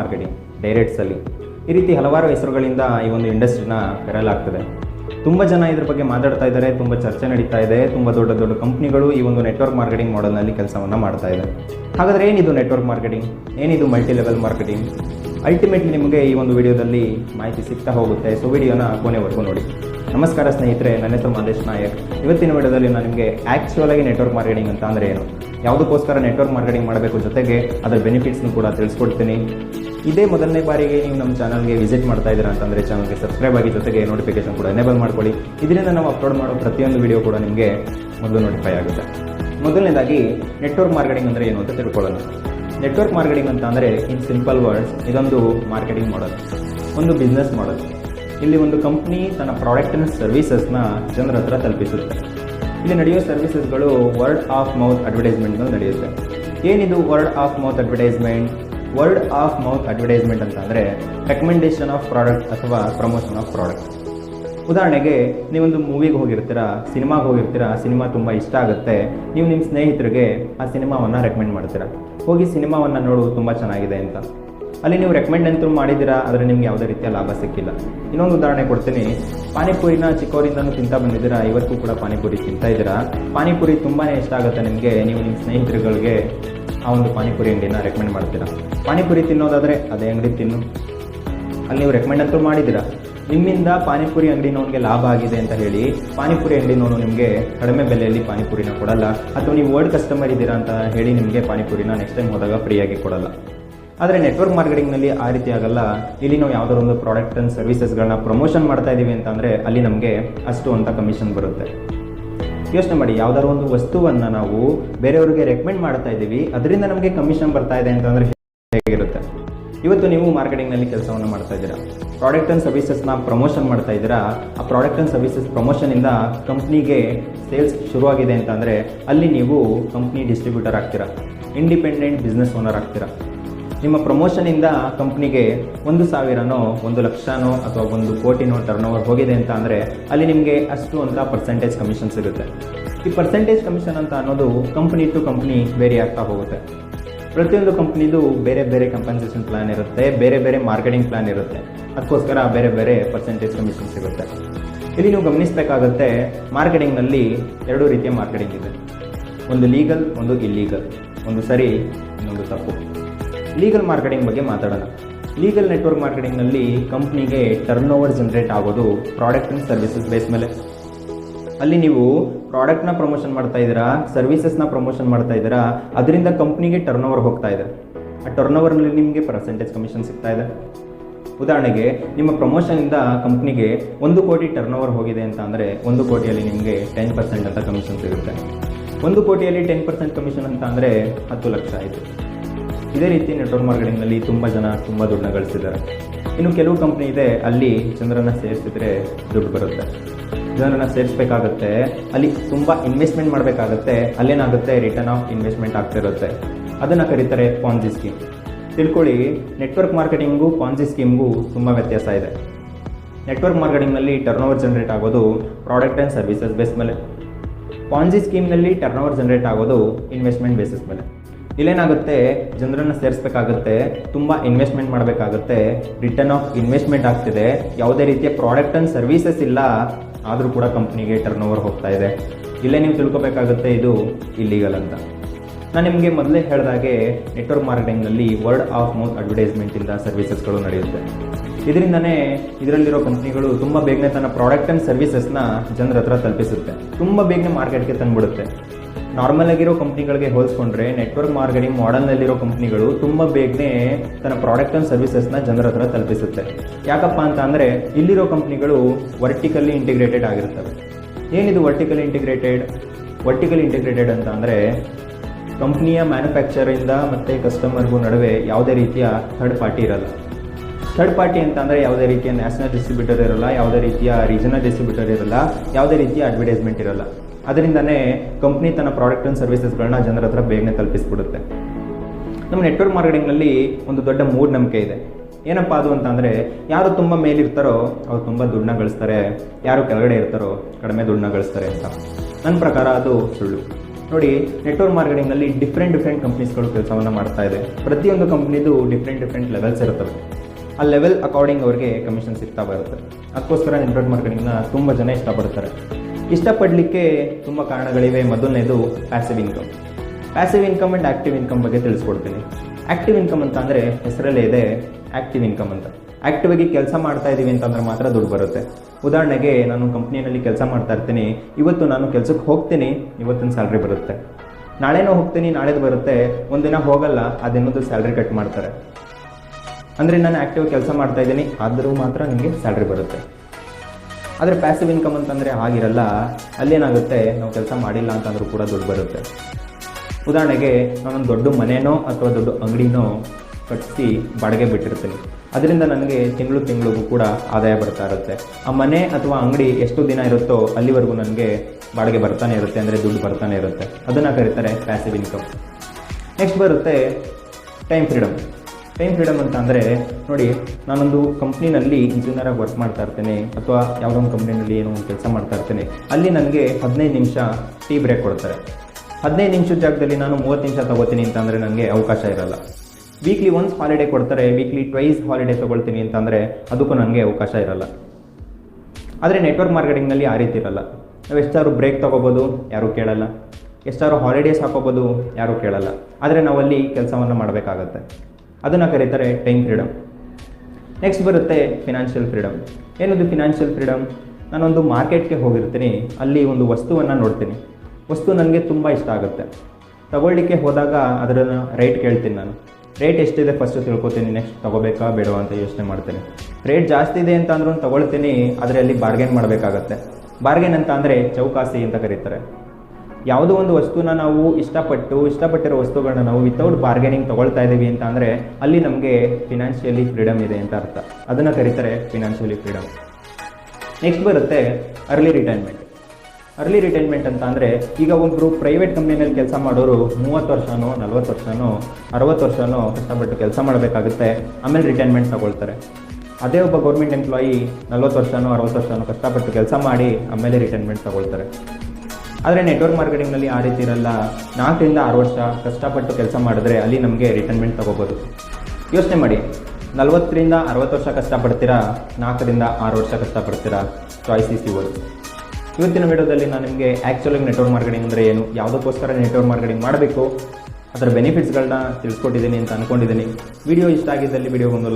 Marketing ಡೈರೆಕ್ಟ್ಸಲ್ಲಿ ಈ ರೀತಿ ಹಲವಾರು ಹೆಸರುಗಳಿಂದ ಈ ಒಂದು ಇಂಡಸ್ಟ್ರಿನ ಕರೆಯಲಾಗ್ತದೆ ತುಂಬ ಜನ ಇದ್ರ ಬಗ್ಗೆ ಮಾತಾಡ್ತಾ ಇದ್ದಾರೆ, ತುಂಬ ಚರ್ಚೆ ನಡೀತಾ ಇದೆ, ತುಂಬ ದೊಡ್ಡ ದೊಡ್ಡ ಕಂಪ್ನಿಗಳು ಈ ಒಂದು ನೆಟ್ವರ್ಕ್ ಮಾರ್ಕೆಟಿಂಗ್ ಮಾಡೆಲ್ನಲ್ಲಿ ಕೆಲಸವನ್ನು ಮಾಡ್ತಾ ಇದೆ. ಹಾಗಾದರೆ ಏನಿದು ನೆಟ್ವರ್ಕ್ ಮಾರ್ಕೆಟಿಂಗ್? ಏನಿದು ಮಲ್ಟಿ ಲೆವೆಲ್ ಮಾರ್ಕೆಟಿಂಗ್? ಅಲ್ಟಿಮೇಟ್ಲಿ ನಿಮಗೆ ಈ ಒಂದು ವಿಡಿಯೋದಲ್ಲಿ ಮಾಹಿತಿ ಸಿಗ್ತಾ ಹೋಗುತ್ತೆ ಸೊ ವಿಡಿಯೋನ ಕೊನೆವರೆಗೂ ನೋಡಿ. ನಮಸ್ಕಾರ ಸ್ನೇಹಿತರೆ, ನನ್ನ ಹೆಸರು ಮಹೇಶ್ ನಾಯಕ್. ಇವತ್ತಿನ ವಿಡಿಯೋದಲ್ಲಿ ನಾನು ನಿಮಗೆ ಆ್ಯಕ್ಚುಯಲ್ ನೆಟ್ವರ್ಕ್ ಮಾರ್ಕೆಟಿಂಗ್ ಅಂತ ಅಂದರೆ ಏನು? ಯಾವುದಕ್ಕೋಸ್ಕರ ನೆಟ್ವರ್ಕ್ ಮಾರ್ಕೆಟಿಂಗ್ ಮಾಡಬೇಕು ಜೊತೆಗೆ ಅದರ ಬೆನಿಫಿಟ್ಸ್ನು ಕೂಡ ತಿಳಿಸ್ಕೊಡ್ತೀನಿ. ಇದೇ ಮೊದಲನೇ ಬಾರಿಗೆ ನೀವು ನಮ್ಮ ಚಾನಲ್ಗೆ ವಿಸಿಟ್ ಮಾಡ್ತಾ ಇದ್ದೀರಾ ಅಂತಂದರೆ ಚಾನಲ್ಗೆ ಸಬ್ಸ್ಕ್ರೈಬ್ ಆಗಿ ಜೊತೆಗೆ ನೋಟಿಫಿಕೇಶನ್ ಕೂಡ ಎನೇಬಲ್ ಮಾಡ್ಕೊಳ್ಳಿ. ಇದರಿಂದ ನಾವು ಅಪ್ಲೋಡ್ ಮಾಡೋ ಪ್ರತಿಯೊಂದು ವಿಡಿಯೋ ಕೂಡ ನಿಮಗೆ ಮೊದಲು ನೋಟಿಫೈ ಆಗುತ್ತೆ. ಮೊದಲನೇದಾಗಿ ನೆಟ್ವರ್ಕ್ ಮಾರ್ಕೆಟಿಂಗ್ ಅಂದರೆ ಏನು ಅಂತ ತಿಳ್ಕೊಳ್ಳೋಣ. ನೆಟ್ವರ್ಕ್ ಮಾರ್ಕೆಟಿಂಗ್ ಅಂತ ಅಂದರೆ ಇನ್ ಸಿಂಪಲ್ ವರ್ಡ್ಸ್ ಇದೊಂದು ಮಾರ್ಕೆಟಿಂಗ್ ಮಾಡೋದು ಒಂದು ಬಿಸ್ನೆಸ್ ಮಾಡೋದು ಇಲ್ಲಿ ಒಂದು ಕಂಪ್ನಿ ತನ್ನ ಪ್ರಾಡಕ್ಟ್ ಸರ್ವಿಸಸ್ನ ಜನರ ಹತ್ರ ತಲುಪಿಸುತ್ತೆ. ಇಲ್ಲಿ ನಡೆಯೋ ಸರ್ವಿಸಸ್ಗಳು ವರ್ಡ್ ಆಫ್ ಮೌತ್ ಅಡ್ವರ್ಟೈಸ್ಮೆಂಟ್ಗಳು ನಡೆಯುತ್ತೆ. ಏನಿದು word of mouth advertisement word of mouth advertisement ಅಂತ ಅಂದರೆ ರೆಕಮೆಂಡೇಶನ್ ಆಫ್ ಪ್ರಾಡಕ್ಟ್ ಅಥವಾ ಪ್ರಮೋಷನ್ ಆಫ್ ಪ್ರಾಡಕ್ಟ್ ಉದಾಹರಣೆಗೆ, ನೀವೊಂದು ಮೂವಿಗೆ ಹೋಗಿರ್ತೀರಾ ಸಿನಿಮಾಗೆ ಹೋಗಿರ್ತೀರಾ ಸಿನಿಮಾ ತುಂಬ ಇಷ್ಟ ಆಗುತ್ತೆ, ನೀವು ನಿಮ್ಮ ಸ್ನೇಹಿತರಿಗೆ ಆ ಸಿನಿಮಾವನ್ನು ರೆಕಮೆಂಡ್ ಮಾಡ್ತೀರಾ. ಹೋಗಿ ಸಿನಿಮಾವನ್ನು ನೋಡು ತುಂಬ ಚೆನ್ನಾಗಿದೆ ಅಂತ. ಅಲ್ಲಿ ನೀವು ರೆಕಮೆಂಡ್ ಅಂತೂ ಮಾಡಿದ್ದೀರಾ, ಆದರೆ ನಿಮ್ಗೆ ಯಾವುದೇ ರೀತಿಯ ಲಾಭ ಸಿಕ್ಕಿಲ್ಲ. ಇನ್ನೊಂದು ಉದಾಹರಣೆ ಕೊಡ್ತೀನಿ. ಪಾನಿಪುರಿನ ಚಿಕ್ಕವರಿಂದನೂ ತಿಂತಾ ಬಂದಿದ್ದೀರಾ? ಇವತ್ತು ಕೂಡ ಪಾನಿಪುರಿ ತಿಂತಾ ಇದ್ದೀರಾ? ಪಾನಿಪುರಿ ತುಂಬಾ ಇಷ್ಟ ಆಗುತ್ತೆ ನಿಮಗೆ. ನೀವು ನಿಮ್ಮ ಸ್ನೇಹಿತರುಗಳಿಗೆ ಆ ಒಂದು ಪಾನಿಪುರಿ ಅಂಗಡಿನ ರೆಕಮೆಂಡ್ ಮಾಡ್ತೀರಾ. ಪಾನಿಪುರಿ ತಿನ್ನೋದಾದರೆ ಅದೇ ಅಂಗಡಿ ತಿನ್ನು. ಅಲ್ಲಿ ನೀವು ರೆಕಮೆಂಡ್ ಅಂತೂ ಮಾಡಿದ್ದೀರಾ. ನಿಮ್ಮಿಂದ ಪಾನಿಪುರಿ ಅಂಗಡಿನವನಿಗೆ ಲಾಭ ಆಗಿದೆ ಅಂತ ಹೇಳಿ, ಪಾನಿಪುರಿ ಅಂಗಡಿನವನು ನಿಮಗೆ ಕಡಿಮೆ ಬೆಲೆಯಲ್ಲಿ ಪಾನಿಪುರಿನ ಕೊಡಲ್ಲ. ಅಥವಾ ನೀವು ಓಲ್ಡ್ ಕಸ್ಟಮರ್ ಇದ್ದೀರಾ ಅಂತ ಹೇಳಿ ನಿಮಗೆ ಪಾನಿಪುರಿನ ನೆಕ್ಸ್ಟ್ ಟೈಮ್ ಹೋದಾಗ ಫ್ರೀಯಾಗಿ ಕೊಡಲ್ಲ. ಆದರೆ ನೆಟ್ವರ್ಕ್ ಮಾರ್ಕೆಟಿಂಗ್ನಲ್ಲಿ ಆ ರೀತಿ ಆಗಲ್ಲ. ಇಲ್ಲಿ ನಾವು ಯಾವುದೋ ಒಂದು ಪ್ರಾಡಕ್ಟ್ ಆ್ಯಂಡ್ ಸರ್ವಿಸಸ್ಗಳನ್ನ ಪ್ರಮೋಷನ್ ಮಾಡ್ತಾ ಇದ್ದೀವಿ ಅಂತಂದರೆ ಅಲ್ಲಿ ನಮಗೆ ಅಷ್ಟು ಅಂತ ಕಮಿಷನ್ ಬರುತ್ತೆ. ಯೋಚನೆ ಮಾಡಿ, ಯಾವ್ದಾದ್ರು ಒಂದು ವಸ್ತುವನ್ನು ನಾವು ಬೇರೆಯವರಿಗೆ ರೆಕಮೆಂಡ್ ಮಾಡ್ತಾ ಇದ್ದೀವಿ ಅದರಿಂದ ನಮಗೆ ಕಮಿಷನ್ ಬರ್ತಾ ಇದೆ ಅಂತಂದರೆ ಹೇಗಿರುತ್ತೆ? ಇವತ್ತು ನೀವು ಮಾರ್ಕೆಟಿಂಗ್ನಲ್ಲಿ ಕೆಲಸವನ್ನು ಮಾಡ್ತಾ ಇದ್ದೀರಾ? ಪ್ರಾಡಕ್ಟ್ ಆ್ಯಂಡ್ ಸರ್ವಿಸಸ್ನ ಪ್ರಮೋಷನ್ ಮಾಡ್ತಾ ಇದ್ದೀರಾ? ಆ ಪ್ರಾಡಕ್ಟ್ ಆ್ಯಂಡ್ ಸರ್ವಿಸಸ್ ಪ್ರಮೋಷನಿಂದ ಕಂಪ್ನಿಗೆ ಸೇಲ್ಸ್ ಶುರುವಾಗಿದೆ ಅಂತಂದರೆ ಅಲ್ಲಿ ನೀವು ಕಂಪ್ನಿ ಡಿಸ್ಟ್ರಿಬ್ಯೂಟರ್ ಆಗ್ತೀರಾ? ಇಂಡಿಪೆಂಡೆಂಟ್ ಬಿಸ್ನೆಸ್ ಓನರ್ ಆಗ್ತೀರಾ? ನಿಮ್ಮ ಪ್ರಮೋಷನಿಂದ ಕಂಪ್ನಿಗೆ ಒಂದು ಸಾವಿರನೋ, ಒಂದು ಲಕ್ಷನೋ ಅಥವಾ ಒಂದು ಕೋಟಿನೋ ಟರ್ನ್ ಓವರ್ ಹೋಗಿದೆ ಅಂತ ಅಂದರೆ ಅಲ್ಲಿ ನಿಮಗೆ ಅಷ್ಟು ಅಂತ ಪರ್ಸೆಂಟೇಜ್ ಕಮಿಷನ್ ಸಿಗುತ್ತೆ. ಈ ಪರ್ಸೆಂಟೇಜ್ ಕಮಿಷನ್ ಅಂತ ಅನ್ನೋದು ಕಂಪ್ನಿ ಟು ಕಂಪ್ನಿ ಬೇರೆ ಆಗ್ತಾ ಹೋಗುತ್ತೆ. ಪ್ರತಿಯೊಂದು ಕಂಪ್ನಿದು ಬೇರೆ ಬೇರೆ ಕಂಪನ್ಸೇಷನ್ ಪ್ಲಾನ್ ಇರುತ್ತೆ, ಬೇರೆ ಬೇರೆ ಮಾರ್ಕೆಟಿಂಗ್ ಪ್ಲಾನ್ ಇರುತ್ತೆ. ಅದಕ್ಕೋಸ್ಕರ ಬೇರೆ ಬೇರೆ ಪರ್ಸೆಂಟೇಜ್ ಕಮಿಷನ್ ಸಿಗುತ್ತೆ. ಇಲ್ಲಿ ನೀವು ಗಮನಿಸಬೇಕಾಗುತ್ತೆ ಮಾರ್ಕೆಟಿಂಗ್ನಲ್ಲಿ ಎರಡು ರೀತಿಯ ಮಾರ್ಕೆಟಿಂಗ್ ಇದೆ. ಒಂದು ಲೀಗಲ್ ಒಂದು ಇಲ್ಲೀಗಲ್ ಒಂದು ಸರಿ, ಇನ್ನೊಂದು ತಪ್ಪು. ಲೀಗಲ್ ಮಾರ್ಕೆಟಿಂಗ್ ಬಗ್ಗೆ ಮಾತಾಡೋಣ. ಲೀಗಲ್ ನೆಟ್ವರ್ಕ್ ಮಾರ್ಕೆಟಿಂಗ್ನಲ್ಲಿ ಕಂಪ್ನಿಗೆ ಟರ್ನ್ ಓವರ್ ಜನರೇಟ್ ಆಗೋದು ಪ್ರಾಡಕ್ಟ್ ಆ್ಯಂಡ್ ಸರ್ವಿಸಸ್ ಬೇಸ್ ಮೇಲೆ. ಅಲ್ಲಿ ನೀವು ಪ್ರಾಡಕ್ಟ್ನ ಪ್ರಮೋಷನ್ ಮಾಡ್ತಾ ಇದ್ದೀರಾ ಸರ್ವಿಸಸ್ನ ಪ್ರಮೋಷನ್ ಮಾಡ್ತಾ ಇದ್ದೀರಾ, ಅದರಿಂದ ಕಂಪ್ನಿಗೆ ಟರ್ನ್ ಓವರ್ ಹೋಗ್ತಾ ಇದೆ. ಆ ಟರ್ನ್ ಓವರ್ನಲ್ಲಿ ನಿಮಗೆ ಪರ್ಸೆಂಟೇಜ್ ಕಮಿಷನ್ ಸಿಗ್ತಾ ಇದೆ. ಉದಾಹರಣೆಗೆ, ನಿಮ್ಮ ಪ್ರಮೋಷನಿಂದ ಕಂಪ್ನಿಗೆ ಒಂದು ಕೋಟಿ ಟರ್ನ್ ಓವರ್ ಹೋಗಿದೆ ಅಂತ ಅಂದರೆ ಒಂದು ಕೋಟಿಯಲ್ಲಿ ನಿಮಗೆ ಟೆನ್ ಪರ್ಸೆಂಟ್ ಅಂತ ಕಮಿಷನ್ ಸಿಗುತ್ತೆ. ಒಂದು ಕೋಟಿಯಲ್ಲಿ ಟೆನ್ ಪರ್ಸೆಂಟ್ ಕಮಿಷನ್ ಅಂತ ಅಂದರೆ ಹತ್ತು ಲಕ್ಷ ಆಯಿತು. ಇದೇ ರೀತಿ ನೆಟ್ವರ್ಕ್ ಮಾರ್ಕೆಟಿಂಗ್ನಲ್ಲಿ ತುಂಬ ಜನ ತುಂಬ ದುಡ್ಡನ್ನ ಗಳಿಸಿದ್ದಾರೆ. ಇನ್ನು ಕೆಲವು ಕಂಪ್ನಿ ಇದೆ, ಅಲ್ಲಿ ಜನರನ್ನು ಸೇರಿಸಿದ್ರೆ ದುಡ್ಡು ಬರುತ್ತೆ. ಜನರನ್ನು ಸೇರಿಸ್ಬೇಕಾಗತ್ತೆ, ಅಲ್ಲಿ ತುಂಬ ಇನ್ವೆಸ್ಟ್ಮೆಂಟ್ ಮಾಡಬೇಕಾಗತ್ತೆ, ಅಲ್ಲೇನಾಗುತ್ತೆ ರಿಟರ್ನ್ ಆಫ್ ಇನ್ವೆಸ್ಟ್ಮೆಂಟ್ ಆಗ್ತಿರುತ್ತೆ ಅದನ್ನು ಕರೀತಾರೆ ಪಾನ್ಜಿ ಸ್ಕೀಮ್ ತಿಳ್ಕೊಳ್ಳಿ ನೆಟ್ವರ್ಕ್ ಮಾರ್ಕೆಟಿಂಗು ಪಾನ್ಜಿ ಸ್ಕೀಮ್ಗೂ ತುಂಬ ವ್ಯತ್ಯಾಸ ಇದೆ. ನೆಟ್ವರ್ಕ್ ಮಾರ್ಕೆಟಿಂಗ್ನಲ್ಲಿ ಟರ್ನ್ ಓವರ್ ಜನರೇಟ್ ಆಗೋದು ಪ್ರಾಡಕ್ಟ್ ಆ್ಯಂಡ್ ಸರ್ವಿಸಸ್ ಬೇಸ್ ಮೇಲೆ. ಪಾನ್ಜಿ ಸ್ಕೀಮ್ನಲ್ಲಿ ಟರ್ನ್ ಓವರ್ ಜನರೇಟ್ ಆಗೋದು ಇನ್ವೆಸ್ಟ್ಮೆಂಟ್ ಬೇಸಿಸ್ ಮೇಲೆ. ಇಲ್ಲೇನಾಗುತ್ತೆ? ಜನರನ್ನು ಸೇರಿಸ್ಬೇಕಾಗುತ್ತೆ, ತುಂಬ ಇನ್ವೆಸ್ಟ್ಮೆಂಟ್ ಮಾಡಬೇಕಾಗುತ್ತೆ ರಿಟರ್ನ್ ಆಫ್ ಇನ್ವೆಸ್ಟ್ಮೆಂಟ್ ಆಗ್ತಿದೆ. ಯಾವುದೇ ರೀತಿಯ ಪ್ರಾಡಕ್ಟ್ ಆ್ಯಂಡ್ ಸರ್ವಿಸಸ್ ಇಲ್ಲ, ಆದರೂ ಕೂಡ ಕಂಪ್ನಿಗೆ ಟರ್ನ್ ಓವರ್ ಹೋಗ್ತಾ ಇದೆ. ಇಲ್ಲೇ ನೀವು ತಿಳ್ಕೊಬೇಕಾಗುತ್ತೆ, ಇದು ಇಲ್ಲೀಗಲ್ ಅಂತ. ನಾನು ನಿಮಗೆ ಮೊದಲೇ ಹೇಳಿದಾಗೆ ನೆಟ್ವರ್ಕ್ ಮಾರ್ಕೆಟಿಂಗ್ನಲ್ಲಿ ವರ್ಡ್ ಆಫ್ ಮೌತ್ ಅಡ್ವರ್ಟೈಸ್ಮೆಂಟಿಂದ ಸರ್ವಿಸಸ್ಗಳು ನಡೆಯುತ್ತೆ. ಇದರಿಂದನೇ ಇದರಲ್ಲಿರೋ ಕಂಪ್ನಿಗಳು ತುಂಬ ಬೇಗನೆ ತನ್ನ ಪ್ರಾಡಕ್ಟ್ ಆ್ಯಂಡ್ ಸರ್ವಿಸಸ್ನ ಜನರ ಹತ್ರ ತಲುಪಿಸುತ್ತೆ. ತುಂಬ ಬೇಗನೆ ಮಾರ್ಕೆಟ್ಗೆ ತಂದುಬಿಡುತ್ತೆ. ನಾರ್ಮಲ್ ಆಗಿರೋ ಕಂಪ್ನಿಗಳಿಗೆ ಹೋಲಿಸ್ಕೊಂಡ್ರೆ ನೆಟ್ವರ್ಕ್ ಮಾರ್ಕೆಟಿಂಗ್ ಮಾಡಲ್ನಲ್ಲಿರೋ ಕಂಪ್ನಿಗಳು ತುಂಬ ಬೇಗನೆ ತನ್ನ ಪ್ರಾಡಕ್ಟ್ ಆ್ಯಂಡ್ ಸರ್ವಿಸಸ್ನ ಜನರ ಹತ್ರ ತಲುಪಿಸುತ್ತೆ. ಯಾಕಪ್ಪ ಅಂತ ಅಂದರೆ ಇಲ್ಲಿರೋ ಕಂಪ್ನಿಗಳು ವರ್ಟಿಕಲಿ ಇಂಟಿಗ್ರೇಟೆಡ್ ಆಗಿರ್ತವೆ. ಏನಿದು ವರ್ಟಿಕಲಿ ಇಂಟಿಗ್ರೇಟೆಡ್ ವರ್ಟಿಕಲಿ ಇಂಟಿಗ್ರೇಟೆಡ್ ಅಂತ ಅಂದರೆ ಕಂಪ್ನಿಯ ಮ್ಯಾನುಫ್ಯಾಕ್ಚರಿಂದ ಮತ್ತು ಕಸ್ಟಮರ್ಗೂ ನಡುವೆ ಯಾವುದೇ ರೀತಿಯ ಥರ್ಡ್ ಪಾರ್ಟಿ ಇರಲ್ಲ. ಥರ್ಡ್ ಪಾರ್ಟಿ ಅಂತ ಅಂದರೆ ಯಾವುದೇ ರೀತಿಯ ನ್ಯಾಷನಲ್ ಡಿಸ್ಟ್ರಿಬ್ಯೂಟರ್ ಇರಲ್ಲ, ಯಾವುದೇ ರೀತಿಯ ರೀಜನಲ್ ಡಿಸ್ಟ್ರಿಬ್ಯೂಟರ್ ಇರಲ್ಲ, ಯಾವುದೇ ರೀತಿಯ ಅಡ್ವರ್ಟೈಸ್ಮೆಂಟ್ ಇರಲ್ಲ. ಅದರಿಂದನೇ ಕಂಪ್ನಿ ತನ್ನ ಪ್ರಾಡಕ್ಟ್ ಆ್ಯಂಡ್ ಸರ್ವಿಸಸ್ಗಳನ್ನ ಜನರ ಹತ್ರ ಬೇಗನೆ ತಲುಪಿಸ್ಬಿಡುತ್ತೆ. ನಮ್ಮ ನೆಟ್ವರ್ಕ್ ಮಾರ್ಕೆಟಿಂಗ್ನಲ್ಲಿ ಒಂದು ದೊಡ್ಡ ಮೂಢನಂಬಿಕೆ ಇದೆ. ಏನಪ್ಪ ಅದು ಅಂತ ಅಂದರೆ, ಯಾರು ತುಂಬ ಮೇಲಿರ್ತಾರೋ ಅವ್ರು ತುಂಬ ದುಡ್ಡನ್ನ ಗಳಿಸ್ತಾರೆ. ಯಾರು ಕೆಳಗಡೆ ಇರ್ತಾರೋ ಕಡಿಮೆ ದುಡ್ಡನ್ನ ಗಳಿಸ್ತಾರೆ ಅಂತ. ನನ್ನ ಪ್ರಕಾರ ಅದು ಸುಳ್ಳು. ನೋಡಿ ನೆಟ್ವರ್ಕ್ ಮಾರ್ಕೆಟಿಂಗ್ನಲ್ಲಿ ಡಿಫ್ರೆಂಟ್ ಡಿಫ್ರೆಂಟ್ ಕಂಪ್ನೀಸ್ಗಳು ಕೆಲಸವನ್ನು ಮಾಡ್ತಾ ಇದೆ. ಪ್ರತಿಯೊಂದು ಕಂಪ್ನಿದು ಡಿಫ್ರೆಂಟ್ ಡಿಫ್ರೆಂಟ್ ಲೆವೆಲ್ಸ್ ಇರ್ತವೆ ಆ ಲೆವೆಲ್ ಅಕಾರ್ಡಿಂಗ್ ಅವ್ರಿಗೆ ಕಮಿಷನ್ ಸಿಗ್ತಾ ಬರುತ್ತೆ. ಅದಕ್ಕೋಸ್ಕರ ನೆಟ್ವರ್ಕ್ ಮಾರ್ಕೆಟಿಂಗ್ನ ತುಂಬ ಜನ ಇಷ್ಟಪಡ್ತಾರೆ. ಇಷ್ಟಪಡಲಿಕ್ಕೆ ತುಂಬ ಕಾರಣಗಳಿವೆ ಮೊದಲನೇದು passive income passive income and active income ಬಗ್ಗೆ ತಿಳಿಸ್ಕೊಡ್ತೀನಿ. ಆ್ಯಕ್ಟಿವ್ ಇನ್ಕಮ್ ಅಂತ ಅಂದರೆ ಹೆಸರಲ್ಲೇ ಇದೆ ಆ್ಯಕ್ಟಿವ್ ಇನ್ಕಮ್ ಅಂತ. ಆ್ಯಕ್ಟಿವ್ ಆಗಿ ಕೆಲಸ ಮಾಡ್ತಾ ಇದ್ದೀವಿ ಅಂತಂದ್ರೆ ಮಾತ್ರ ದುಡ್ಡು ಬರುತ್ತೆ. ಉದಾಹರಣೆಗೆ ನಾನು ಕಂಪ್ನಿಯಲ್ಲಿ ಕೆಲಸ ಮಾಡ್ತಾ ಇರ್ತೀನಿ. ಇವತ್ತು ನಾನು ಕೆಲಸಕ್ಕೆ ಹೋಗ್ತೀನಿ, ಇವತ್ತಿನ ಸ್ಯಾಲ್ರಿ ಬರುತ್ತೆ. ನಾಳೆನೂ ಹೋಗ್ತೀನಿ, ನಾಳೆದು ಬರುತ್ತೆ. ಒಂದಿನ ಹೋಗಲ್ಲ, ಅದೇನೋದು ಸ್ಯಾಲ್ರಿ ಕಟ್ ಮಾಡ್ತಾರೆ. ಅಂದರೆ ನಾನು ಆ್ಯಕ್ಟಿವ್ ಕೆಲಸ ಮಾಡ್ತಾ ಇದ್ದೀನಿ, ಆದರೂ ಮಾತ್ರ ನಿಮಗೆ ಸ್ಯಾಲ್ರಿ ಬರುತ್ತೆ. ಆದರೆ ಪ್ಯಾಸಿವ್ ಇನ್ಕಮ್ ಅಂತಂದರೆ ಆಗಿರಲ್ಲ ಅಲ್ಲೇನಾಗುತ್ತೆ? ನಾವು ಕೆಲಸ ಮಾಡಿಲ್ಲ ಅಂತಂದ್ರೂ ಕೂಡ ದುಡ್ಡು ಬರುತ್ತೆ. ಉದಾಹರಣೆಗೆ, ನಾನೊಂದು ದೊಡ್ಡ ಮನೆನೋ ಅಥವಾ ದೊಡ್ಡ ಅಂಗಡಿನೋ ಕಟ್ಟಿಸಿ ಬಾಡಿಗೆ ಬಿಟ್ಟಿರ್ತೀನಿ. ಅದರಿಂದ ನನಗೆ ತಿಂಗಳು ತಿಂಗಳಿಗೂ ಕೂಡ ಆದಾಯ ಬರ್ತಾ ಇರುತ್ತೆ. ಆ ಮನೆ ಅಥವಾ ಅಂಗಡಿ ಎಷ್ಟು ದಿನ ಇರುತ್ತೋ ಅಲ್ಲಿವರೆಗೂ ನನಗೆ ಬಾಡಿಗೆ ಬರ್ತಾನೆ ಇರುತ್ತೆ, ಅಂದರೆ ದುಡ್ಡು ಬರ್ತಾನೆ ಇರುತ್ತೆ. ಅದನ್ನು ಕರೀತಾರೆ ಪ್ಯಾಸಿವ್ ಇನ್ಕಮ್ ನೆಕ್ಸ್ಟ್ ಬರುತ್ತೆ ಟೈಮ್ ಫ್ರೀಡಮ್ ಟೈಮ್ ಫ್ರೀಡಮ್ ಅಂತ ಅಂದರೆ, ನೋಡಿ, ನಾನೊಂದು ಕಂಪ್ನಿನಲ್ಲಿ ಇಂಜಿನಿಯರಾಗಿ ವರ್ಕ್ ಮಾಡ್ತಾ ಇರ್ತೇನೆ, ಅಥವಾ ಯಾವುದೋ ಒಂದು ಕಂಪ್ನಿನಲ್ಲಿ ಏನೋ ಒಂದು ಕೆಲಸ ಮಾಡ್ತಾ ಇರ್ತೇನೆ, ಅಲ್ಲಿ ನನಗೆ ಹದಿನೈದು ನಿಮಿಷ ಟೀ ಬ್ರೇಕ್ ಕೊಡ್ತಾರೆ. ಹದಿನೈದು ನಿಮಿಷದ ಜಾಗದಲ್ಲಿ ನಾನು ಮೂವತ್ತು ನಿಮಿಷ ತಗೋತೀನಿ ಅಂತಂದರೆ ನನಗೆ ಅವಕಾಶ ಇರಲ್ಲ. ವೀಕ್ಲಿ ಒನ್ಸ್ ಹಾಲಿಡೇ ಕೊಡ್ತಾರೆ ವೀಕ್ಲಿ ಟ್ವೈಸ್ ಹಾಲಿಡೇ ತೊಗೊಳ್ತೀನಿ ಅಂತಂದರೆ ಅದಕ್ಕೂ ನನಗೆ ಅವಕಾಶ ಇರಲ್ಲ. ಆದರೆ ನೆಟ್ವರ್ಕ್ ಮಾರ್ಕೆಟಿಂಗ್ನಲ್ಲಿ ಆ ರೀತಿ ಇರಲ್ಲ. ನಾವು ಎಷ್ಟಾದ್ರು ಬ್ರೇಕ್ ತೊಗೋಬೋದು, ಯಾರೂ ಕೇಳಲ್ಲ. ಎಷ್ಟಾದ್ರು ಹಾಲಿಡೇಸ್ ಹಾಕೋಬೋದು, ಯಾರೂ ಕೇಳಲ್ಲ. ಆದರೆ ನಾವಲ್ಲಿ ಕೆಲಸವನ್ನು ಮಾಡಬೇಕಾಗತ್ತೆ. ಅದನ್ನು ಕರೀತಾರೆ ಟೈಮ್ ಫ್ರೀಡಮ್ ನೆಕ್ಸ್ಟ್ ಬರುತ್ತೆ ಫಿನಾನ್ಷಿಯಲ್ ಫ್ರೀಡಮ್ ಏನದು ಫಿನಾನ್ಷಿಯಲ್ ಫ್ರೀಡಮ್ ನಾನೊಂದು ಮಾರ್ಕೆಟ್ಗೆ ಹೋಗಿರ್ತೀನಿ, ಅಲ್ಲಿ ಒಂದು ವಸ್ತುವನ್ನು ನೋಡ್ತೀನಿ. ವಸ್ತು ನನಗೆ ತುಂಬ ಇಷ್ಟ ಆಗುತ್ತೆ. ತಗೊಳ್ಳಿಕ್ಕೆ ಹೋದಾಗ ಅದರ ರೇಟ್ ಕೇಳ್ತೀನಿ ನಾನು. ರೇಟ್ ಎಷ್ಟಿದೆ ಫಸ್ಟು ತಿಳ್ಕೊತೀನಿ ನೆಕ್ಸ್ಟ್ ತೊಗೋಬೇಕಾ, ಬೇಡವಾ ಅಂತ ಯೋಚನೆ ಮಾಡ್ತೀನಿ. ರೇಟ್ ಜಾಸ್ತಿ ಇದೆ ಅಂತ ಅಂದ್ರೂ ತೊಗೊಳ್ತೀನಿ ಅದರಲ್ಲಿ ಬಾರ್ಗೇನ್ ಮಾಡಬೇಕಾಗತ್ತೆ. ಬಾರ್ಗೇನ್ ಅಂತ ಅಂದರೆ ಚೌಕಾಸಿ ಅಂತ ಕರೀತಾರೆ. ಯಾವುದೋ ಒಂದು ವಸ್ತುನ ನಾವು ಇಷ್ಟಪಟ್ಟು, ಇಷ್ಟಪಟ್ಟಿರೋ ವಸ್ತುಗಳನ್ನ ನಾವು ವಿತೌಟ್ ಬಾರ್ಗೇನಿಂಗ್ ತಗೊಳ್ತಾ ಇದ್ದೀವಿ ಅಂತ ಅಂದರೆ ಅಲ್ಲಿ ನಮಗೆ ಫಿನಾನ್ಷಿಯಲಿ ಫ್ರೀಡಮ್ ಇದೆ ಅಂತ ಅರ್ಥ. ಅದನ್ನು ಕರೀತಾರೆ ಫಿನಾನ್ಷಿಯಲಿ ಫ್ರೀಡಮ್ ನೆಕ್ಸ್ಟ್ ಬರುತ್ತೆ ಅರ್ಲಿ ರಿಟೈರ್ಮೆಂಟ್ ಅರ್ಲಿ ರಿಟೈರ್ಮೆಂಟ್ ಅಂತ ಅಂದರೆ ಈಗ ಒಬ್ಬರು ಪ್ರೈವೇಟ್ ಕಂಪ್ನಿನಲ್ಲಿ ಕೆಲಸ ಮಾಡೋರು ಮೂವತ್ತು ವರ್ಷನೋ, ನಲ್ವತ್ತು ವರ್ಷನೋ, ಅರವತ್ತು ವರ್ಷನೋ ಕಷ್ಟಪಟ್ಟು ಕೆಲಸ ಮಾಡಬೇಕಾಗುತ್ತೆ, ಆಮೇಲೆ ರಿಟೈರ್ಮೆಂಟ್ ತಗೊಳ್ತಾರೆ. ಅದೇ ಒಬ್ಬ ಗೌರ್ಮೆಂಟ್ ಎಂಪ್ಲಾಯಿ ನಲ್ವತ್ತು ವರ್ಷನೋ, ಅರವತ್ತು ವರ್ಷನೋ ಕಷ್ಟಪಟ್ಟು ಕೆಲಸ ಮಾಡಿ ಆಮೇಲೆ ರಿಟೈರ್ಮೆಂಟ್ ತಗೊಳ್ತಾರೆ. ಆದರೆ ನೆಟ್ವರ್ಕ್ ಮಾರ್ಕೆಟಿಂಗ್ನಲ್ಲಿ ಆ ರೀತಿ ಇರಲ್ಲ. ನಾಲ್ಕರಿಂದ ಆರು ವರ್ಷ ಕಷ್ಟಪಟ್ಟು ಕೆಲಸ ಮಾಡಿದ್ರೆ ಅಲ್ಲಿ ನಮಗೆ ರಿಟೈರ್ಮೆಂಟ್ ತಗೋಬೋದು. ಯೋಚನೆ ಮಾಡಿ. ನಲವತ್ತರಿಂದ ಅರವತ್ತು ವರ್ಷ ಕಷ್ಟಪಡ್ತೀರಾ? ನಾಲ್ಕರಿಂದ ಆರು ವರ್ಷ ಕಷ್ಟಪಡ್ತೀರಾ? ಚಾಯ್ಸ್ ಇಸ್ ಯುವರ್ ಇವತ್ತಿನ ವಿಡಿಯೋದಲ್ಲಿ ನಾನು ನಿಮಗೆ ಆ್ಯಕ್ಚುಲಾಗಿ ನೆಟ್ವರ್ಕ್ ಮಾರ್ಕೆಟಿಂಗ್ ಅಂದರೆ ಏನು, ಯಾವುದಕ್ಕೋಸ್ಕರ ನೆಟ್ವರ್ಕ್ ಮಾರ್ಕೆಟಿಂಗ್ ಮಾಡಬೇಕು, ಅದರ ಬೆನಿಫಿಟ್ಸ್ಗಳನ್ನ ತಿಳಿಸ್ಕೊಟ್ಟಿದ್ದೀನಿ ಅಂತ ಅಂದ್ಕೊಂಡಿದ್ದೀನಿ ವಿಡಿಯೋ ಇಷ್ಟ ಆಗಿದ್ದಲ್ಲಿ ವಿಡಿಯೋ ಒಂದು